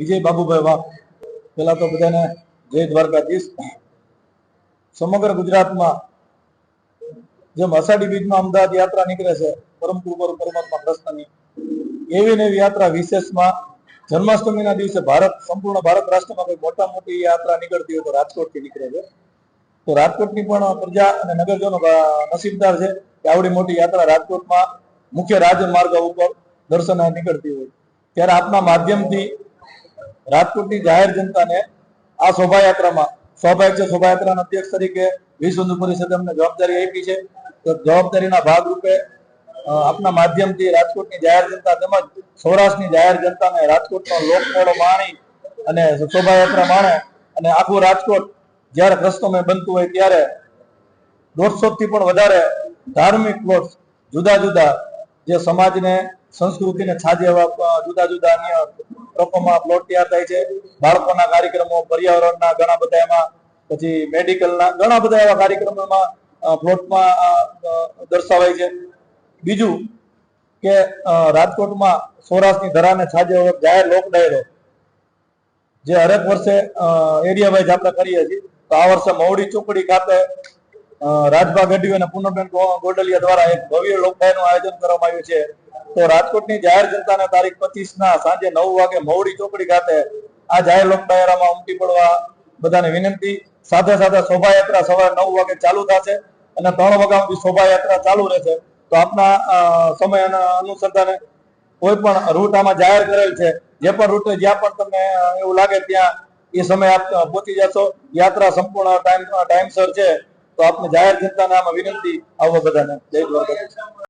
વિજય બાબુભાઈ વાઘ. પેલા તો બધાને જય દ્વારકાધીશ. સમગ્ર ગુજરાતમાં જેમ અષાઢી બીજમાં અમદાવાદ યાત્રા નીકળે છે પરમ કૃપાળુ પરમાત્મા કૃષ્ણની એવી ને એવી યાત્રા વિશેષમાં જન્માષ્ટમીના દિવસે ભારત, સંપૂર્ણ ભારત રાષ્ટ્રમાં કોઈ મોટા મોટી યાત્રા નીકળતી હોય તો રાજકોટથી નીકળે છે. તો રાજકોટની પણ પ્રજા અને નગરજનો નસીબદાર છે કે આવડી મોટી યાત્રા રાજકોટમાં મુખ્ય રાજમાર્ગ ઉપર દર્શને નીકળતી હોય. ત્યારે આપના માધ્યમથી રાજકોટની જાહેર જનતાને આ શોભાયાત્રામાં સ્વાભાવિક શોભાયાત્રાના અધ્યક્ષ તરીકે વિશ્વ હિન્દુ પરિષદે અમને જવાબદારી આપી છે. તો જવાબદારીના ભાગરૂપે આપના માધ્યમથી રાજકોટની જાહેર જનતા તેમજ સૌરાષ્ટ્રની જાહેર જનતાને રાજકોટનો લોકમેળો માણી અને શોભાયાત્રા માણે અને આખું રાજકોટ જ્યારે કૃષ્ણમય બનતું હોય ત્યારે દોઢસો થી પણ વધારે ધાર્મિક પ્લોટ જુદા જુદા જે સમાજને, સંસ્કૃતિને છાજે જુદા જુદા પ્રકોમાં પ્લોટ તૈયાર થાય છે. બાળકોના કાર્યક્રમો, પર્યાવરણના ઘણા બધા એમાં, પછી મેડિકલના ઘણા બધા એવા કાર્યક્રમોમાં પ્લોટમાં દર્શાવાય છે. બીજું કે રાજકોટમાં સૌરાષ્ટ્રની ધરાને છાજે જાહેર લોક ડાયરો, જે હરેક વર્ષે એરિયા વાઇઝ આપણે કરીએ છીએ. તો આ વર્ષે મવડી ચોકડી ખાતે રાજભા ગઢવી અને પૂનમબેન ગોડલિયા દ્વારા એક ભવ્ય લોકડાયનું આયોજન કરવામાં આવ્યું છે. તો રાજકોટની જાહેર જનતાને તારીખ પચીસ ના સાંજે નવ વાગે મવડી ચોકડી ખાતે આ જાહેર લોક ડાયરામાં ઉમટી પડવા બધાને વિનંતી. સાથે સાથે શોભાયાત્રા સવારે નવ વાગે ચાલુ થશે અને ત્રણ વાગ્યા સુધી શોભાયાત્રા ચાલુ રહેશે. તો આપના સમય અને અનુસંધાને કોઈ પણ રૂટ આમાં જાહેર કરેલ છે, જે પણ રૂટ જ્યાં પણ તમને એવું લાગે ત્યાં એ સમય આપ પહોંચી જશો. યાત્રા સંપૂર્ણ ટાઈમ ટાઈમસર છે. તો આપને જાહેર જનતાને આમાં વિનંતી આવો બધાને. જય દ્વારકાધીશ.